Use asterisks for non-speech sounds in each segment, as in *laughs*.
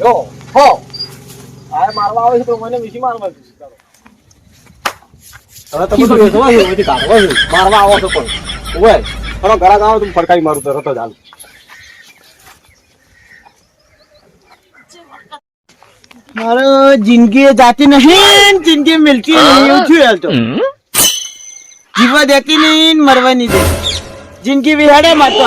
જો હો. આ મારવા આવે છે તો મને વિસી મારવા છે હવે તમે તો વેચવા છે બધી કાઢવા છે મારવા આવો છો પણ. ઓય થોડો ઘરાક આવો તો ફડકાઈ મારું તો જ હાલ. મારો જિંદગી જાતી નહીં જિંદગી મિલતી નહીં એવું છું હાલ તો. જીવવા દેતી નહીં મરવાની દે જિંદગી વિહાડે મારતો.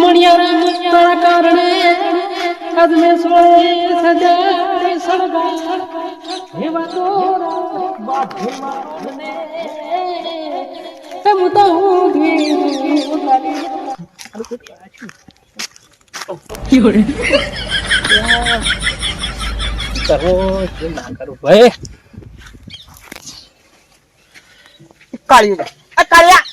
મણિયારા કારણે આજ મેં સોળે સજાડી સળગા એવા એમ તો ઊંઘી ઉતારી કરવો કે ના કરવું ભાઈ કાળિયો આ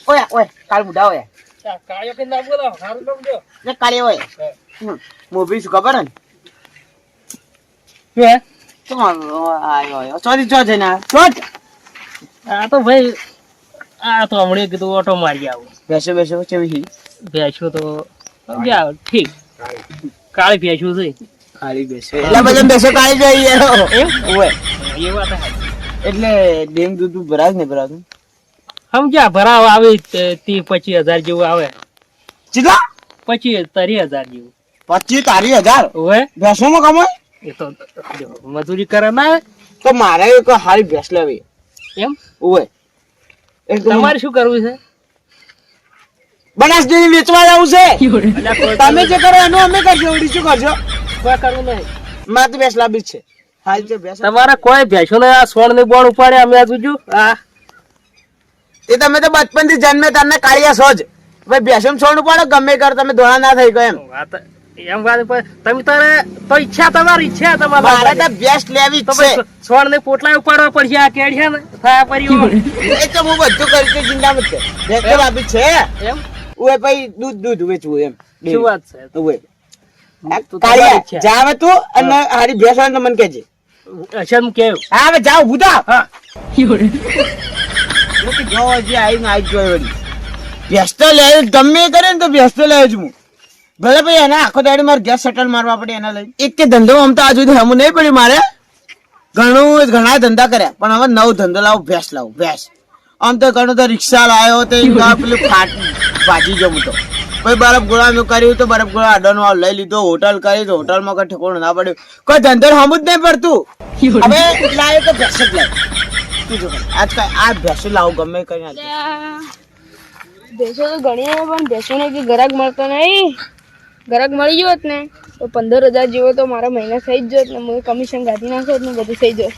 ઓય, કાળ બુડા ઓયા. કાળિયો કે ના બોલો સારું નામ જો. ને કાળિયા ઓય મોભી શું ખબર ને કે તો આયો આયો ચોથી ચો છે ને ચો જ. આ તો ભાઈ આ તો હમણાં કીધું ઓટો મારી આવું. બેસો બેસો ચેવી હી તો સમજ્યા? ઠીક. કાળી ભેંસું છે. કાળી બેસો. એટલે બધા બેસો કાળી જાય એમ? ઓય એ વાત એટલે ડેમ દૂધ ભરાજ ને ભરાતું સમજ્યા? ભરાવ આવી તી પચીસ હજાર જેવું આવે. ચીલા પચીસ તારી હજાર જેવું. પચીસ તારી હજાર? ઓવે ભેંસો માં કમાય? એ તો મજૂરી કરે ના તો મારે એક હારી ભેંસ લેવી. એમ? ઓવે તમારે શું કરવું છે? બનાસ ડેરી વેચવા જવું છે. *laughs* તમે જે કરો એનું અમે કરજો ઓડી શું કરજો? કોઈ કરવું નહીં. મારે તો ભેંસ લાવી છે. હાલ છે ભેંસ. તમારે કોઈ ભેંસો ને આ સોણ ને બોણ ઉપાડે અમે આ જોજો. આ એ તમે તો બચપનથી જન્મે તમને કાળિયા છો જ ભાઈ બેસમ છોડ પડો ગમે કર તમે ધોળા ના થઈ ગયો એમ. વાત એમ વાત તમે તારે તો ઈચ્છા તમારી ઈચ્છા મારે તો બેસ્ટ લેવી છે. સોણ ને પોટલા ઉપાડવા પડશે આ કેડિયા ને થયા પરી *laughs* એ તો હું બધું કરી કે ચિંતા મત કર ભેંસ આપી છે. એમ? ઓય ભાઈ દૂધ દૂધ વેચવું એમ. શું વાત છે? ઓય તો કાળિયા. તું અને હારી ભેંસ હોય કેજે તો મને કહેજે. અચ્છા કેવું? હા હવે જાવ બુધા હા. જો હજી આવીને આવી જોઈ વળી. ભેંસ તો ગમે કરે ને તો ભેંસ તો જ હું. ભલે ભાઈ એના આખો દાડી મારે ગેસ સેટલ મારવા પડે એના લઈ એક કે ધંધો આમ તો આ સુધી હમું નહીં પડ્યું મારે. ઘણું ઘણા ધંધા કર્યા પણ હવે નવો ધંધો લાવો ભેંસ લાવો ભેંસ. આમ તો ઘણું તો રિક્ષા લાવ્યો તો પેલું ફાટ ભાજી જવું તો. કોઈ બરફ ગોળાનું કર્યું તો બરફ ગોળા અડવાનો લઈ લીધો હોટલ કરી તો હોટલમાં કઈ ઠેકોણું ના પડ્યું. કોઈ ધંધો હમું જ નહીં પડતું. હવે લાવ્યો તો ભેંસ જ લાવ તું આજ કાંઈ આ ભેસો લાવો, ગમે કરીને ભેંસો તો ઘણી પણ ભેંસોને કે ગરાક મળતો નહીં. ગરાક મળી હોત ને, તો પંદર હજાર જેવો તો મારા મહિના થઈ જ જોત ને, હું કમિશન કાઢી નાખો ને, બધું થઈ જોત.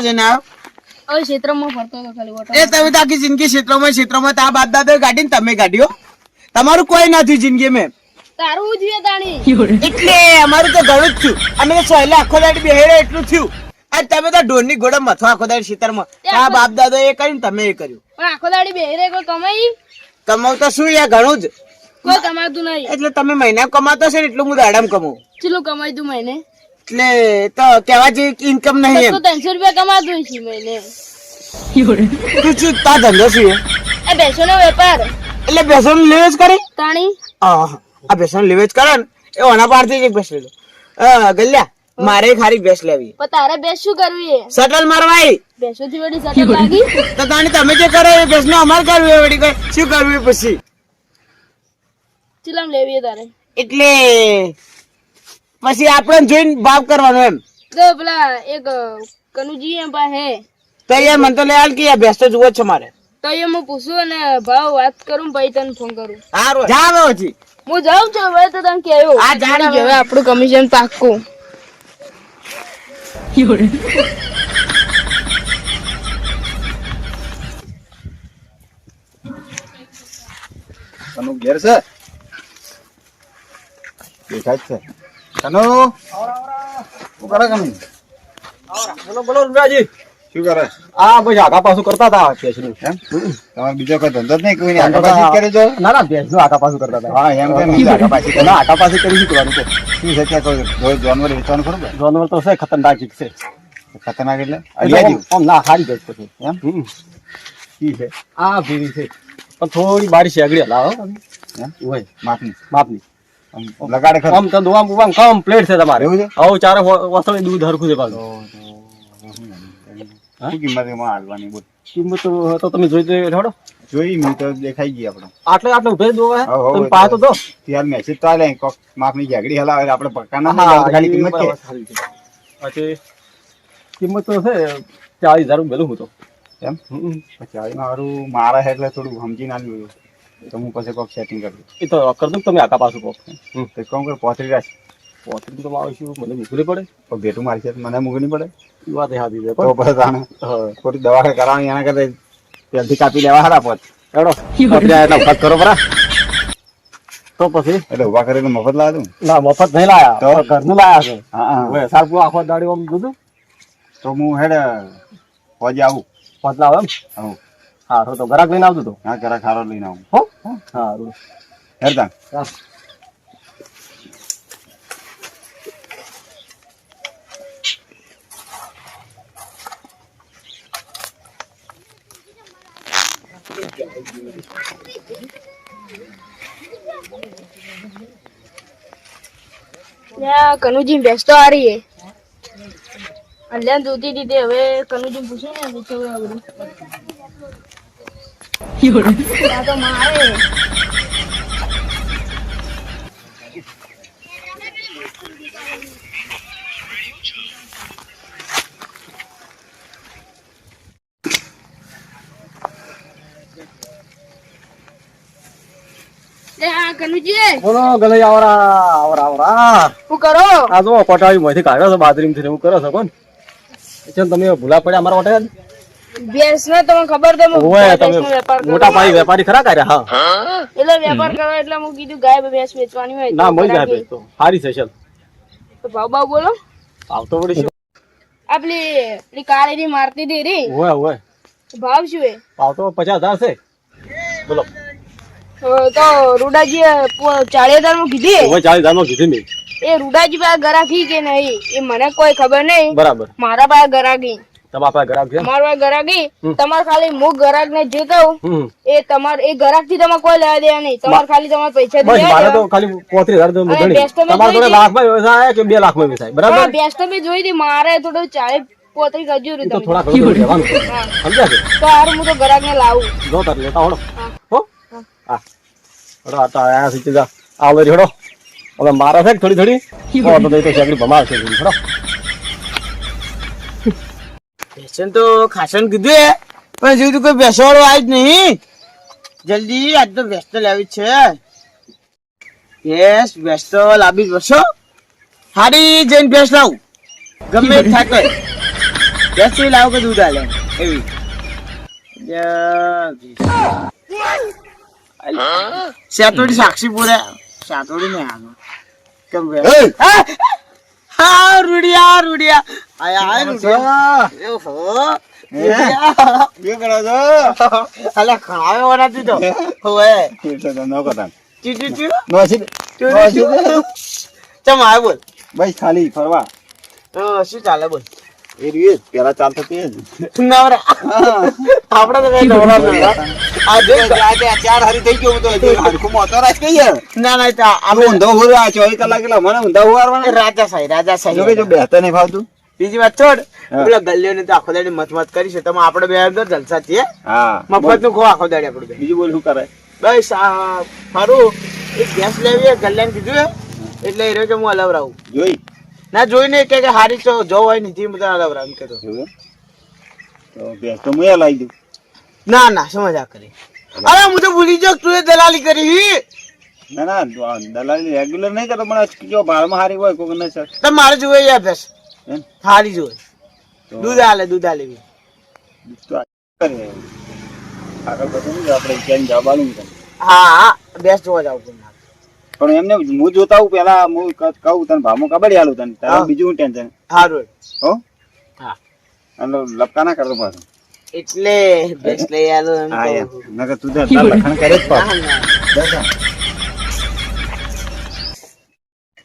તો જઈને આવ્યો ક્ષેત્રમાં ફરતો હતો ખાલી એ તમે તો આખી જિંદગી ક્ષેત્રોમાં ક્ષેત્રોમાં તા બાપ દાદા ગાડીને તમે ગાડ્યો તમારું કોઈ નથી જિંદગી મેં તારું હું જોઈએ એટલે અમારું તો ઘણું જ થયું. અમે તો સોયલે આખો દાડી બેહેડે એટલું થયું. અને તમે તો ઢોરની ઘોડે મથો આખો દાડી ક્ષેત્રમાં. આ બાપ દાદા એ કર્યું ને તમે એ કર્યું. પણ આખો દાડી બેહરે કોઈ કમાઈ કમાવ તો શું યાર ઘણું જ. કોઈ કમાતું નહીં. એટલે તમે મહિના કમાતો છે ને એટલું હું દાડામ કમાઉં. ચેટલું કમાઈ તું મહિને? એટલે તો કેવા જેવી ઇન્કમ નહીં એમ. ત્રણસો રૂપિયા કમાતું છે મહિને. તું તા ધંધો શું એ? એ ભેંસોનો વેપાર. એટલે બેસન લેવેજ કરી? તાણી. આ આ બેસન લેવેજ કરે ને એ ઓના પારથી જ બેસ લેજો ગલ્યા મારે ખારી બેસ લેવી. પણ તારે બેસ શું કરવી સટલ મારવાઈ ભેંસો થી વળી સટલ લાગી? તો તાણી તમે જે કરો એ બેસનો અમાર કરવું એ વળી શું કરવું પછી? ચીલામ લેવી તારે. એટલે પછી આપણે જોઈને ભાવ કરવાનો એમ. તો પેલા એક કનુજી એમ પાસે. તો યાર મને તો લે હાલ કે ભેંસ તો જુઓ છે મારે. તો એ હું પૂછું અને ભાવ વાત કરું ભાઈ તને ફોન કરું. હારું જા હવે હું જાઉં છું હવે તો તને કેવું આ જાણી હવે આપણું કમિશન પાક્કું. કનુ ઘેર છે? દેખાય જ છે. કનુ શું કરે બોલો બોલો રૂડાજી શું કરે આ ભાઈ આગા પાછું કરતા હતા ભેંસનું એમ તમારે બીજો કોઈ ધંધો જ નહીં કોઈ આગળ પાછી કરી જો ના ના ભેંસનું આગા પાછું કરતા હતા હા એમ કેમ પાછી ના આગા પાછું કરી શું કરવાનું શું છે ત્યાં કોઈ જાનવર વેચવાનું ખરું જાનવર તો છે ખતરનાક છે ખતરનાક એટલે આમ ના હારી જાય પછી એમ હમ. છે આ ભીરી છે પણ થોડી બારી છે આગળ હલાવો માપની માપની લગાડે ખરું. આમ તો આમ આમ કમ્પ્લીટ છે તમારે. એવું છે? આવું ચારે વસળી દૂધ હરખું છે પાછું. શું કિંમત એમાં હાલવાની બોલ? કિંમત તો- તમે જોઈ જોઈ હેડો. જોઈ મેં તો દેખાઈ ગઈ આપણે. આટલે આટલે ઉભે દો હે. હવ, હવ, તમે એ તો ત્યાર મેસેજ તો આલે કોક માપની જાગડી હલાવે આપણે પક્કા ના ખાલી કિંમત કે. પછી કિંમત તો છે ચાલીસ હજાર પેલું હું તો. એમ? ચાલીસ મારું મારા એટલે થોડું સમજી ના લ્યું. તો હું પછી કોક સેટિંગ કરું. એ તો કરી દઉં તમે આકા પાછું કોક. હમ. તો કોમ કર પોતરી રાખ. પોતરી તો મારું શું મને મૂકવી પડે? પણ ભેટું મારી છે મને મૂકવી નહીં પડે. એ વાત હાથી છે તો પછી તાણે ખોટી દવા કરાવવાની એના કરતા ત્યાંથી કાપી લેવા હારા પોત. હેડો આપણે વખત કરો બરા તો પછી? એટલે ઊભા કરીને મફત લાવ્યા તું. ના મફત નહીં લાયા તો? ઘરનું લાયા છે. હા હા. સારું આખો દાડી આમ દીધું તો. હું હેડે હોજે આવું. પતલા એમ? આવું. હા તો ઘરાક લઈને આવજો તો. હા જરા હારો લઈને આવું. હો? હારું. હેડ તાણ હા. યા કનુજી ભેંસ તો હારી હે જોતી હતી હવે કનુજી પૂછે ને પૂછે આ તો મારે બોલો ગલઈ આવરા આવરા આવરા. શું કરો? આ જો કોટાળી માંથી કાઢ્યો છે બાજરી થી હું કરો છો કોણ? તમે ભૂલા પડ્યા અમારા માટે ભેંસ ને તમને ખબર તો કરું. મોટા પાડી વેપારી ખરા કર્યા હા? એટલે વેપાર કરવા એટલે હું કીધું ગાય ભેંસ વેચવાની હોય ના મળી જાય ભેંસ તો. સારી છે ચલ. તો ભાવ ભાવ બોલો. આવતો વળી શું? આ પેલી કાળી ની મારતી હતી રી. હોય હોય ભાવ શું હે આવતો પચાસ હજાર છે. બોલો. તો રૂડાજી ચાલીસ હજારમાં કીધી? હવે ચાલીસ હજારમાં કીધી નહીં એ રૂડાજી પાસે ગરાકી કે નહીં એ મને કોઈ ખબર નહીં. બરાબર. મારા પાસે ગરાકી. તમારા પાસે ગ્રાહક છે? તમારા પાસે તમારે ખાલી હું ગરાક ને જે કહું એ તમાર એ ગરાકથી તમારે કોઈ લેવા દેવા નહીં. તમારે ખાલી તમારે પૈસા બસ મારે તો ખાલી પોત્રીસ હજાર તો ગણી best of તમારા જોડે જોઈ લાખમાં વ્યવસાય કે બે લાખમાં વ્યવસાય? બરાબર? ભેંસ તો જોઈ હતી મારે થોડું ચાલીસ પોતરી હજુ રીતે તો તમે થોડા ઘણું રહેવાનું સમજ્યા છે તો હારું હું તો ગરાક ને લાવું. જો તાર લેતા હોડો હા. હડો આ તો આયા સીધી. જા આવો રે હવે મારા છે થોડી થોડી? તો તો થોડી હડો. પેશન તો ખાસન કીધું પણ જેવું તું કોઈ બેસવાળો આવી જ નહીં. જલ્દી આજ તો વ્યસ્ત લાવી જ છે. યસ વ્યસ્ત લાવી જ વસો હારી જઈને ભેંસ લાવું. ગમે થાય. ભેંસ એવી લાવો કે દૂધ આલે? એવી. સાતોડી સાક્ષી પૂરે. સાતોડી ને આગળ કેમ હા! હા રૂડિયા રૂડિયા. આયા આયા રૂડિયા. ઓહો રૂડિયા. શું કરો છો? અલા ખાયો નથી તો. હોવે એટલે તો ન કરતા. ચી ચી ચી નો છે ચી ચી ચી. ચમ આય બોલ. બસ ખાલી ફરવા. તો શું ચાલે બોલ? એ રીએ પેલા ચાલતો તે નવરા. આપડે તો નવરા નવરા આ જો ચાર હારી થઈ ગયો તો. હજી મોતો રાખ કઈ ના ના તો અમે ઊંધો હું આ ચોવીસ કલાક એટલે મને ઊંધા ઉવારવાના રાજા સાહેબ રાજા જો જો બેહતા નહીં ફાવતું. બીજી વાત છોડ. પેલા ગલ્લીઓ ને તો આખો દાડી મત મત કરી છે. તમે આપડે બે અંદર જલસા છીએ. હા. મફતનું ખો આખો દાડી આપડે બીજું બોલ શું કરે? બસ આ મારું એક ગેસ લેવી ગલ્યાને કીધું એટલે એ રહ્યો કે હું જોઈ. ના જોઈને કે કે હારી તો જો હોય નથી બધા હલવરાવ રામ જોયું? તો બેસ તો મુયા લાવી દઉં. ના ના શું મજા કરી. અરે હું તો ભૂલી જાઉં તું દલાલી કરી ના ના દલાલી રેગ્યુલર નહીં કરતો પણ જો ભાડમાં હારી હોય કોક નહીં સર તો મારે જોવે યાર એમ? સારી જોવે. દૂધ આલે દૂધ આલે. આગળ બધું આપણે કેમ જવાનું હા હા ભેંસ જોવા જાવ પણ એમને હું જોતા હું પેલા હું કહું તને ભામો કબડી આલું તને? તારે હા. બીજું ટેન્શન સારું હો? હા. અને લપકા ના કરતો પાછો. એટલે બેસ લઈ આલો એમ નકર તું તો લખણ કરે જ પાછો.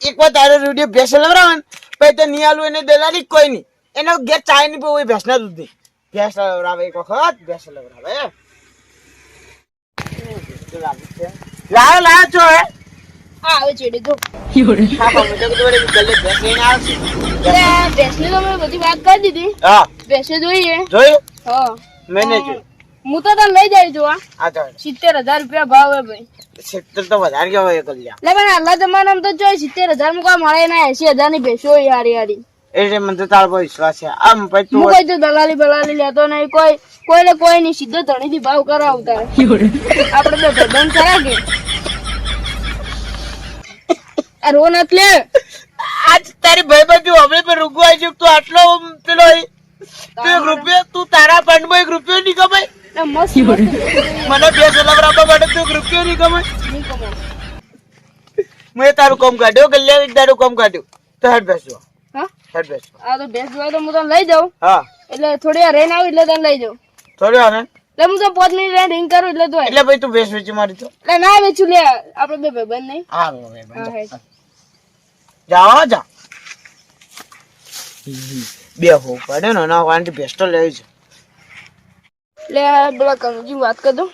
એક વાર તારે રૂડિયો ભેસે લવરાવે ને પછી તો નહીં આલું એને દલાલી કોઈ નહીં. એનો ઘેર ચાય નહીં પીવું ભેંસના દૂધની. ભેંસ લવરાવે એક વખત ભેંસ લવરાવે. લાવ લાવ છો હે. ચેડે હા તો કીધું વળી ગલ્લે ભેંસ લઈને આવશે. એટલે આ ભેંસની તો મેં બધી વાત કરી દીધી. હા. ભેંસે જોઈએ. જોયું હા. મેં જોયું હું તો તને લઈ જાય જોવા સિત્તેર હજાર રૂપિયા ભાવ હે ભાઈ. સિત્તેર તો વધારે કહેવાય કલ્યા એટલે પણ હાલના જમાનામાં તો જોઈ સિત્તેર હજારમાં કોઈ મળે ના એસી હજારની ભેસો હોય હારી હારી એટલે મને તો તારા પર વિશ્વાસ છે. આમ પછી તું કોઈ તો દલાલી બલાલી લેતો નહીં. કોઈ કોઈને કોઈ નહીં. સીધો ધણી થી ભાવ કરાવતા. આપડે તો ભાઈબંધ ખરા કે. આ એટલે આજ તારી ભાઈ બાજુ હવે પણ રૂગવાય છે તું આટલો પેલો રૂપિયો તું તારા ફંડમાં એક રૂપિયો નહીં કમાય. મને બે સલામ રાખવા માટે તું એક રૂપિયો નહીં કમાય. મેં તારું કામ કાઢ્યું કલ્યાણ તારું કામ કાઢ્યું. તો હેડ બેસજો હા? હેડ બેસજો આ તો ભેંસ જોવા તો હું તને લઈ જાઉં. હા. એટલે થોડી આ રહીને આવું એટલે તને લઈ જાઉં. થોડી વાર એટલે હું તો પાંચ મિનિટ રેન રિંગ કરું એટલે તો એટલે ભાઈ તું બેસ વેચી મારી તો. એટલે ના વેચું લે આપણે બે ભાઈબંધ નહીં. હા ભાઈ. હે જાઓ જા. બે હો પડે ને ના વાંટી બેસ્ટો લેવી છે. લે પેલા કનુજી વાત કર દઉં.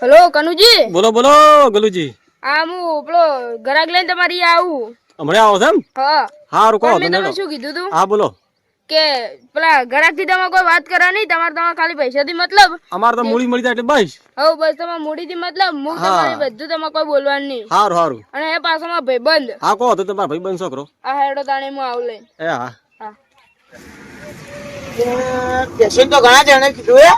હેલો કનુજી? બોલો બોલો ગલુજી. આ હું પેલો ઘરાક લઈને તમારી આવું. હમણાં આવો છે એમ? હા. તો તમે શું કીધું તું? હા બોલો. કે પેલા ઘરાકથી તમે કોઈ વાત કરો નહીં તમારે તમારે ખાલી પૈસા થી મતલબ અમારે તો મૂડી મળી જાય એટલે બસ. હવ બસ તમારે મૂડી થી મતલબ હું તમારે બધું તમારે કોઈ બોલવાનું નહીં. હારું હારું. અને એ પાછો ભાઈબંધ. હા કહો તો તમારા ભાઈબંધ છોકરો. આ હેડો તાણે હું આવું લઈને. એ હા. હા. પેશન્ટ તો ઘણા જણે કીધું એ.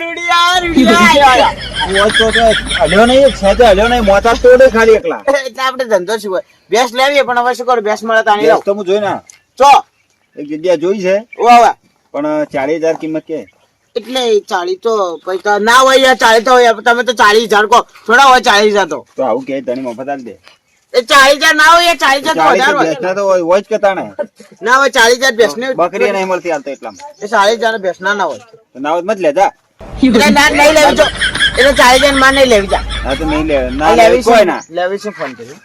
રૂડિયા રૂડિયા. મોજ તો તો હલ્યો નહીં છે તો હલ્યો નહીં મોતા તોડે ખાલી એકલા. એટલે આપણે ધંધો શું ભેંસ લેવીએ પણ હવે શું ભેસ ભેંસ મળે તાણી બેસ તો હું જોઈ ના ચો એક જગ્યા જોઈ છે. વાહ પણ ચાલીસ હજાર કિંમત કે. એટલે ચાલીસ તો પૈસા ના હોય યાર તો હોય તમે તો ચાલીસ હજાર કહો. થોડા હોય ચાલીસ હજાર તો. તો આવું કે તને મફત આલી દે. ચાલીસ હજાર ના હોય ચાલીસ હજાર તો હોય. ભેંસના તો હોય હોય જ કે તાણે. ના હોય ચાલીસ હજાર ભેંસ બકરી નહીં મળતી હાલ એટલા ચાલીસ હજાર ભેંસ ના હોય. ના હોય મત લેતા. ના નહીં લેવી જો. એટલે ચાલીસ હજારમાં નહીં લેવી જા. તો નહીં ના લેવી કોઈ ના. લેવી છે ફોન કર્યો.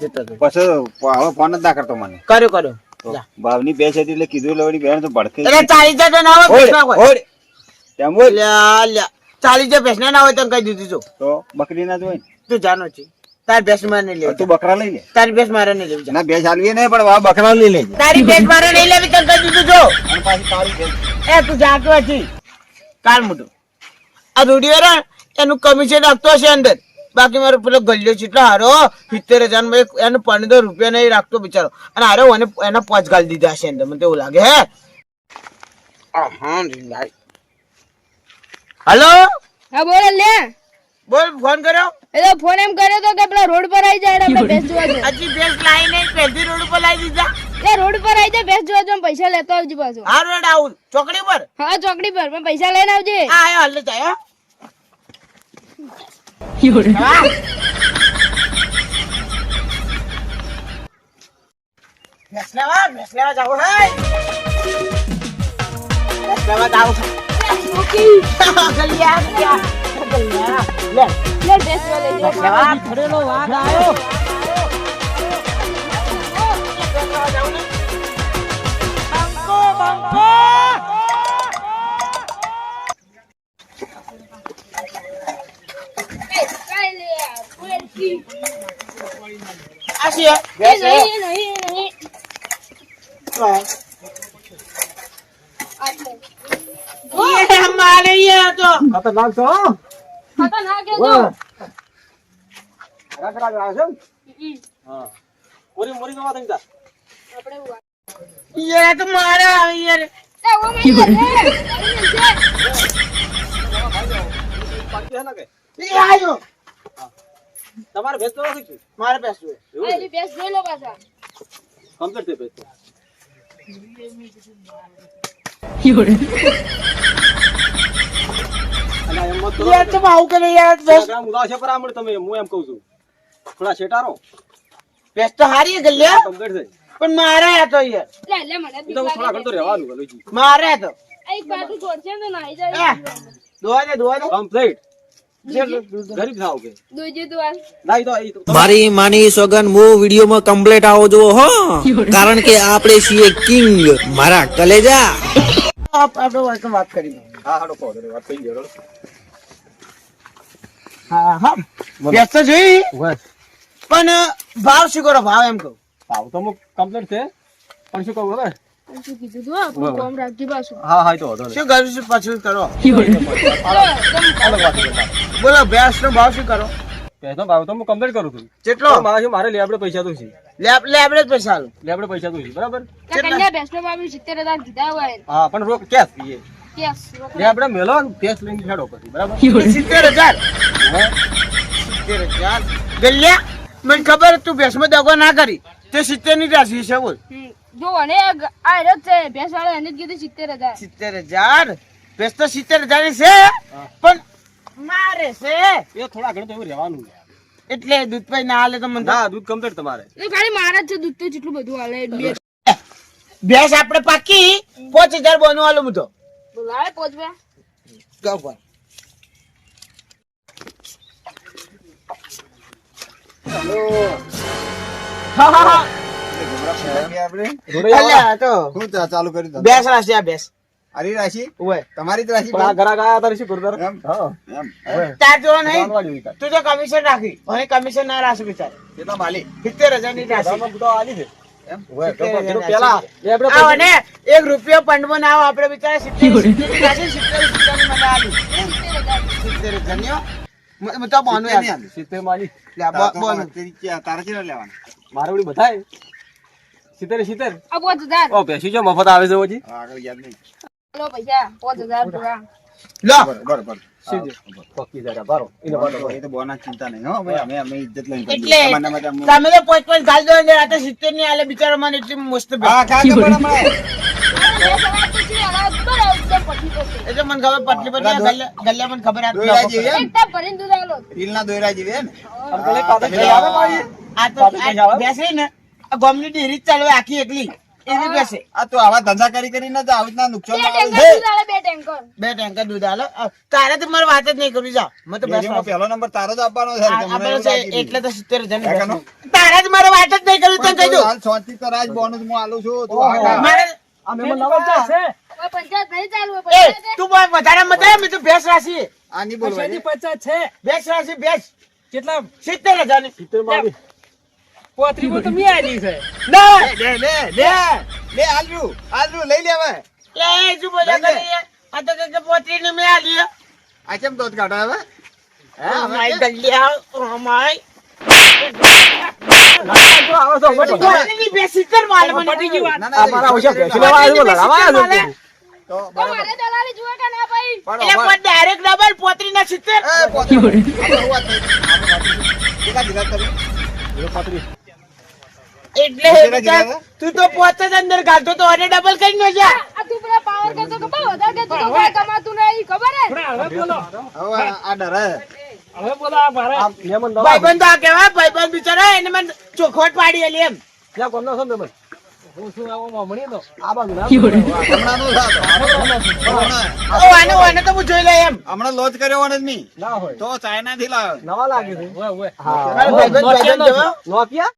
જતો. પછી હવે ફોન જ ના કરતો મને. કર્યો કર્યો. ભાવની ભેંસ હતી એટલે કીધું લેવાની બેન તો ભડકે એટલે ચાલી જા તો ના હોય તેમ હોય? લ્યા, લ્યા. ચાલી જા ભેંસ ના હોય તો કઈ દીધું છું તો બકરી ના જ હોય ને. તું જાનો છે તારી બેસ મારે નહીં લેવી. તું બકરા લઈ લે. તારી બેસ મારે નહીં લેવી ના બેસ હાલવી નહીં પણ વા બકરા લઈ લે તારી બેસ મારે નહીં લેવી તો કઈ દીધું જો અને પાછી તારી ભેંસ. એ તું જાતો હતી કાલ મોટું આ રૂડી એનું કમિશન આપતો હશે અંદર. બાકી મારો પેલો ગલ્યો છે એટલો હારો સિત્તેર હજારમાં એનો પંદર રૂપિયા નહીં રાખતો બિચારો. અને હારો મને એના પાંચ ગાલ દીધા હશે મને તો એવું લાગે હે? હલો? હા બોલો લે બોલ ફોન કર્યો? એ તો ફોન એમ કર્યો તો કે પેલા રોડ પર આવી જાય આપણે ભેંસ જોવા જો હજી ભેંસ લાવી નહીં પહેલી રોડ પર લાવી દીધા. એ રોડ પર આવી જાય ભેંસ જોવા જો પૈસા લેતો આવજો પાછો. હા રોડ આવું. ચોકડી પર? હા ચોકડી પર પણ પૈસા લઈને આવજે. હા હાલ જાય ભેંસ લેવા ભેંસ લેવા જાવ હે ભેંસ લેવા જાવ ગલિયા ગલિયા ગલિયા લે લે ભેંસ જોવા લઈ જાય લેવા ફરેલો વાઘ આયો કાંઈ લે યાર, કોઈ નથી. આ છે નહીં નહીં નહીં મારે તો ખતરનાક તો ખતરનાક રાખ રાખ રાખ છે હા મોરી મોરી કવા તંગ તા આપણે યાર તો મારે આવી યાર તે ઓ મે યાર પાકી હે લાગે એ આયો તમારે ભેંસ તો નથી મારે જોઈ લો પાછા. કમ્પ્લીટ ભેંસ યાર તમે આવું કરે યાર? છે પર આમણે તમે હું એમ કહું છું. થોડા શેટારો બેસ તો હારી ગલ્યા કમ્પ્લીટ પણ મારે આ તો યાર. લે લે મને તો થોડા ઘણ રહેવાનું ગલુજી મારે તો. એક પાટું છોડશે ને નાઈ જાય. દોવા દે દોવા દે કમ્પ્લીટ મારી માની સોગન હું વિડીયોમાં કમ્પ્લેટ આવો જો હો. કારણ કે આપણે છીએ કિંગ મારા કલેજા. આપ આપણે વાત કરી હા હાડો કહો વાત થઈ ગયો હા હા. બેસ. જોઈ પણ ભાવ શું કરો? ભાવ એમ કહું. ભાવ તો કમ્પ્લીટ છે પણ શું કહું હવે? શું કીધું તું આપણું કામ રાખજે પાછું. હા હા તો શું કરું છું પછી કરો? અલગ વાત છે બોલો ભેંસ નો ભાવ શું કરો? ભેંસનો ભાવ તો હું કમ્પ્લેટ કરું છું. કેટલો? ભાવ મારે લેબડે પૈસા તો છે. લેબ લેબડે પૈસા આલું. લેબડે પૈસા તો છે બરાબર? કન્યા બેસનો બાબુ સિત્તેર હજાર કીધા હોય. હા પણ રોક કેશ પીએ. કેસ લેબડે મેલો ને લઈને છેડો પછી બરાબર? સિત્તેર હજાર? સિત્તેર હજાર? ગલ્યા મને ખબર તું ભેંસમાં દગો ના કરી. તે સિત્તેરની રાશિ છે બોલ. જો અને આ આ છે ભેંસ વાળો એને જ કીધું સિત્તેર હજાર. સિત્તેર હજાર? ભેંસ તો સિત્તેર હજાર છે પણ મારે છે. એ થોડા ઘણું તો એવું રહેવાનું છે. એટલે દૂધ પાઈ ના હાલે તો મને ના દૂધ કમ્પ્લીટ તમારે. એ ખાલી મારા છે દૂધ તો જેટલું બધું હાલે બે ભેંસ આપણે પાકી પાંચ હજાર બોનું હાલો હું તો બોલાવે પોચવા ગાવ પર હા, હા, હા. આપણે અલ્યા, આ તો ચાલુ કરી દો ભેંસ આ ભેંસ. આરી રાશિ? ઓય તમારી જ રાશિ પણ ઘરા ગયા તારી શું કરતા એમ? હા. એમ તાર નહીં. તું તો કમિશન રાખી. મને કમિશન ના રાખી બિચાર. કેટલા માલી સિત્તેર હજારની રાશિ તો આલી છે. એમ. ઓય, તો સિત્તેર કીધું હજાર પેલા આવો ને એક રૂપિયો પંડમાં ના આવો આપણે બિચારા સિત્તેર *laughs* રાશિ ની મને આલી. તો બોનું યાર. લે, બોનું. તેરી લેવાના? મારે બધાય. ઓ જો મફત આવે છે હજી. આગળ યાદ નહીં. લો પૈસા પાંચ હજાર પૂરા. લો. બરોબર. ગામની ડેરી ચાલવે આખી એકલી એવી પાસે આ તો આવા ધંધા કરી કરીને તો આવી રીતના નુકસાન બે ટેન્કર છે. દૂધ બે ટેન્કર. દૂધ આલો. તારે તો મારે વાત જ નહીં કરવી. જા. મેં તો ભેંસ પહેલો નંબર તારો જ આપવાનો છે. આ- કે મને આપણે એવું છે એટલે તો સિત્તેર હજારની કાકાનો? ભેંસ. તારે જ મારે વાત જ નહીં કરવી. તને કહી દઉં. હાલ તો રાજ બોનસ હું આલું છું. તું આગળ. મારે આ મહેમાન નવા છે. પંચાયત નહીં ચાલુ પંચાયત તું વધારે મત આવે તો ભેંસ રાશી આ નહીં બોલવાની. ભેંસ રાશી ભેંસ કેટલા સિત્તેર હજારની સિત્તેરમાં આલી. પોત્રી તો મી આલી છે. ના લે લે લે લે આલુ આલુ લઈ લે લે એ શું બોલ્યા કરી આ તો કે પોતરી ને મેં આલી આ કેમ દોત કાઢો હવે? હે, માય? ગલ્યા ઓ માય લેવા ડાયરેક્ટ ડબલ પોતરી ના સિત્તેર એટલે? તું તો પોતે જ અંદર ગાલતો તો અને ડબલ કઈ નો જા આ તું પેલા પાવર કરતો કે બહુ વધારે કે તું કાંઈ કમાતું નહીં ખબર હે? હવે બોલો. હવે આ- ડરે. હવે બોલો આ નવા ભાઈબંધ આ કેવા? ભાઈબંધ બિચારો એને મને ચોખવટ પાડી એલી એમ. ક્યાં કોમના છો ને હું શું આવો મમણી તો આ બાજુ ના. ઓ આને આને તો હું જોઈ લે એમ. હમણાં લોચ કર્યો ને. મી ના હોય. તો ચાઇના થી લાવ્યો. નવા લાગે ઓય ઓય હા મારો ભાઈબંધ ભાઈબંધ જેવો. નોકિયા?